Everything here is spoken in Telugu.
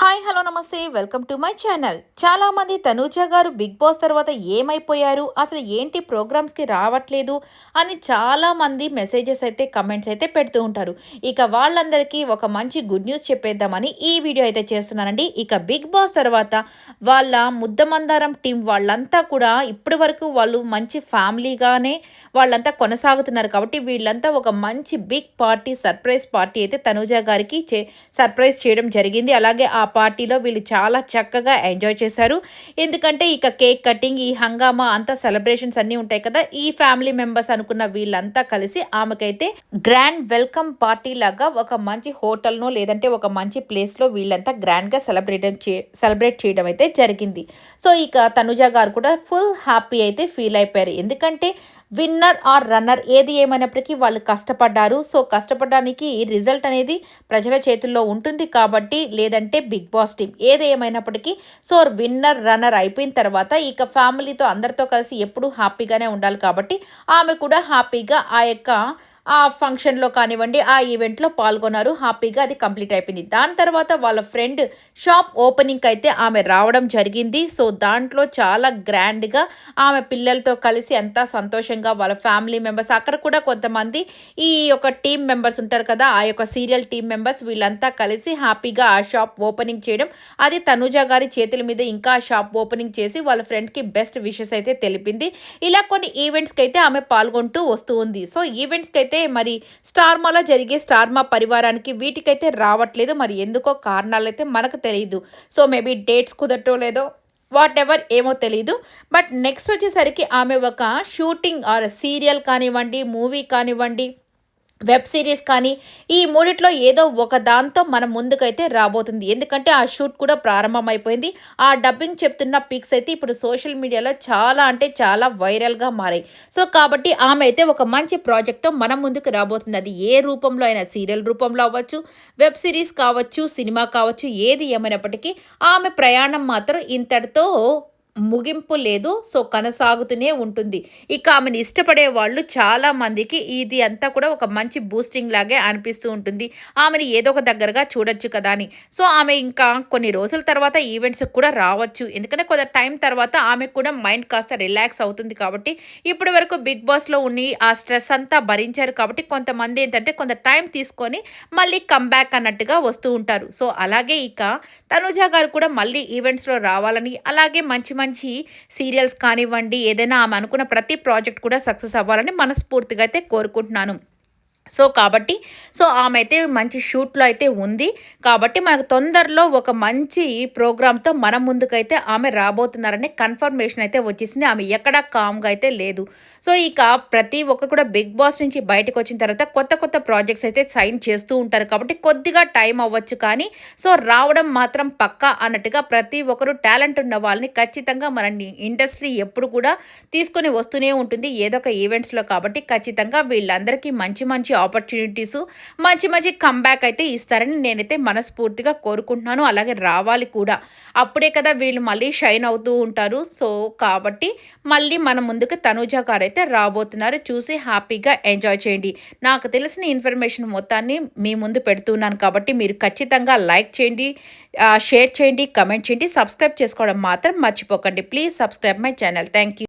Hi hello namaste. Welcome to my channel. చాలామంది తనూజ గారు బిగ్ బాస్ తర్వాత ఏమైపోయారు? అసలు ఏంటి ప్రోగ్రామ్స్కి రావట్లేదు? అని చాలామంది మెసేజెస్ అయితే కమెంట్స్ అయితే పెడుతూ ఉంటారు. ఇక వాళ్ళందరికీ ఒక మంచి గుడ్ న్యూస్ చెప్పేద్దామని ఈ వీడియో అయితే చేస్తున్నానండి. ఇక బిగ్ బాస్ తర్వాత వాళ్ళ ముద్దమందారం టీం వాళ్ళంతా కూడా ఇప్పటి వరకు వాళ్ళు మంచి ఫ్యామిలీగానే వాళ్ళంతా కొనసాగుతున్నారు కాబట్టి వీళ్ళంతా ఒక మంచి బిగ్ పార్టీ సర్ప్రైజ్ పార్టీ అయితే తనూజ గారికి చే సర్ప్రైజ్ చేయడం జరిగింది. అలాగే ఆ పార్టీలో వీళ్ళు చాలా చక్కగా ఎంజాయ్ చేశారు. ఎందుకంటే ఇక కేక్ కటింగ్ ఈ హంగామా అంతా సెలబ్రేషన్స్ అన్నీ ఉంటాయి కదా. ఈ ఫ్యామిలీ మెంబర్స్ అనుకున్న వీళ్ళంతా కలిసి ఆమెకైతే గ్రాండ్ వెల్కమ్ పార్టీ లాగా ఒక మంచి హోటల్నో లేదంటే ఒక మంచి ప్లేస్లో వీళ్ళంతా గ్రాండ్గా సెలబ్రేట్ చే సెలబ్రేట్ చేయడం అయితే జరిగింది. సో ఇక తనుజ గారు కూడా ఫుల్ హ్యాపీ అయితే ఫీల్ అయిపోయారు. ఎందుకంటే విన్నర్ ఆర్ రన్నర్ ఏది ఏమైనప్పటికీ వాళ్ళు కష్టపడ్డారు. సో కష్టపడడానికి రిజల్ట్ అనేది ప్రజల చేతుల్లో ఉంటుంది కాబట్టి లేదంటే బిగ్ బాస్ టీం ఏది ఏమైనప్పటికీ. సో విన్నర్ రన్నర్ అయిపోయిన తర్వాత ఇక ఫ్యామిలీతో అందరితో కలిసి ఎప్పుడూ హ్యాపీగానే ఉండాలి కాబట్టి ఆమె కూడా హ్యాపీగా ఆ యొక్క ఆ ఫంక్షన్లో కానివ్వండి ఆ ఈవెంట్లో పాల్గొన్నారు. హ్యాపీగా అది కంప్లీట్ అయిపోయింది. దాని తర్వాత వాళ్ళ ఫ్రెండ్ షాప్ ఓపెనింగ్ అయితే ఆమె రావడం జరిగింది. సో దాంట్లో చాలా గ్రాండ్గా ఆమె పిల్లలతో కలిసి అంతా సంతోషంగా వాళ్ళ ఫ్యామిలీ మెంబర్స్ అక్కడ కూడా కొంతమంది ఈ యొక్క టీం మెంబర్స్ ఉంటారు కదా ఆ యొక్క సీరియల్ టీం మెంబర్స్ వీళ్ళంతా కలిసి హ్యాపీగా ఆ షాప్ ఓపెనింగ్ చేయడం. అది తనుజ గారి చేతుల మీద ఇంకా ఆ షాప్ ఓపెనింగ్ చేసి వాళ్ళ ఫ్రెండ్కి బెస్ట్ విషెస్ అయితే తెలిపింది. ఇలా కొన్ని ఈవెంట్స్కి అయితే ఆమె పాల్గొంటూ వస్తూ ఉంది. సో ఈవెంట్స్కి అయితే మరి స్టార్మాలో జరిగే స్టార్మా పరివారానికి వీటికైతే రావట్లేదు. మరి ఎందుకో కారణాలు అయితే మనకు తెలియదు సో మేబీ డేట్స్ కుదరటో లేదో వాట్ ఎవర్ ఏమో తెలియదు బట్ నెక్స్ట్ వచ్చేసరికి ఆమె ఒక షూటింగ్ ఆర్ సీరియల్ కానివ్వండి మూవీ కానివ్వండి వెబ్ సిరీస్ కానీ ఈ మూడిట్లో ఏదో ఒక దాంతో మనం ముందుకైతే రాబోతుంది. ఎందుకంటే ఆ షూట్ కూడా ప్రారంభమైపోయింది. ఆ డబ్బింగ్ చెప్తున్న పిక్స్ అయితే ఇప్పుడు సోషల్ మీడియాలో చాలా అంటే చాలా వైరల్గా మారాయి. సో కాబట్టి ఆమె అయితే ఒక మంచి ప్రాజెక్ట్తో మన ముందుకు రాబోతుంది. అది ఏ రూపంలో అయినా సీరియల్ రూపంలో అవ్వచ్చు వెబ్ సిరీస్ కావచ్చు సినిమా కావచ్చు ఏది ఏమైనప్పటికీ ఆమె ప్రయాణం మాత్రం ఇంతటితో ముగింపు లేదు. సో కొనసాగుతూనే ఉంటుంది. ఇక ఆమెను ఇష్టపడే వాళ్ళు చాలా మందికి ఇది అంతా కూడా ఒక మంచి బూస్టింగ్ లాగే అనిపిస్తూ ఉంటుంది. ఆమెను ఏదో ఒక దగ్గరగా చూడొచ్చు కదా అని. సో ఆమె ఇంకా కొన్ని రోజుల తర్వాత ఈవెంట్స్ కూడా రావచ్చు. ఎందుకంటే కొంత టైం తర్వాత ఆమెకు కూడా మైండ్ కాస్త రిలాక్స్ అవుతుంది కాబట్టి ఇప్పటి వరకు బిగ్ బాస్లో ఉండి ఆ స్ట్రెస్ అంతా భరించారు కాబట్టి కొంతమంది ఏంటంటే కొంత టైం తీసుకొని మళ్ళీ కమ్బ్యాక్ అన్నట్టుగా వస్తూ ఉంటారు. సో అలాగే ఇక తనుజా గారు కూడా మళ్ళీ ఈవెంట్స్లో రావాలని అలాగే మంచి మంచి మంచి సీరియల్స్ కానివ్వండి ఏదైనా ఆమె అనుకున్న ప్రతి ప్రాజెక్ట్ కూడా సక్సెస్ అవ్వాలని మనస్ఫూర్తిగా అయితే కోరుకుంటున్నాను. సో కాబట్టి సో ఆమె అయితే మంచి షూట్లో అయితే ఉంది. కాబట్టి మనకు తొందరలో ఒక మంచి ప్రోగ్రామ్తో మన ముందుకైతే ఆమె రాబోతున్నారని కన్ఫర్మేషన్ అయితే వచ్చేసింది. ఆమె ఎక్కడా కామ్గా అయితే లేదు. సో ఇక ప్రతి ఒక్కరు కూడా బిగ్ బాస్ నుంచి బయటకు వచ్చిన తర్వాత కొత్త కొత్త ప్రాజెక్ట్స్ అయితే సైన్ చేస్తూ ఉంటారు. కాబట్టి కొద్దిగా టైం అవ్వచ్చు కానీ సో రావడం మాత్రం పక్కా అన్నట్టుగా ప్రతి ఒక్కరు టాలెంట్ ఉన్న వాళ్ళని ఖచ్చితంగా మన ఇండస్ట్రీ ఎప్పుడు కూడా తీసుకొని వస్తూనే ఉంటుంది. ఏదో ఒక ఈవెంట్స్లో కాబట్టి ఖచ్చితంగా వీళ్ళందరికీ మంచి మంచి ఆపర్చునిటీస్ మంచి మంచి కంబ్యాక్ అయితే ఇస్తారని నేనైతే మనస్ఫూర్తిగా కోరుకుంటున్నాను. అలాగే రావాలి కూడా. అప్పుడే కదా వీళ్ళు మళ్ళీ షైన్ అవుతూ ఉంటారు. సో కాబట్టి మళ్ళీ మన ముందుకు తనూజ గారు అయితే రాబోతున్నారు. చూసి హ్యాపీగా ఎంజాయ్ చేయండి. నాకు తెలిసిన ఇన్ఫర్మేషన్ మొత్తాన్ని మీ ముందు పెడుతున్నాను కాబట్టి మీరు ఖచ్చితంగా లైక్ చేయండి షేర్ చేయండి కమెంట్ చేయండి సబ్స్క్రైబ్ చేసుకోవడం మాత్రం మర్చిపోకండి. Please subscribe my channel thank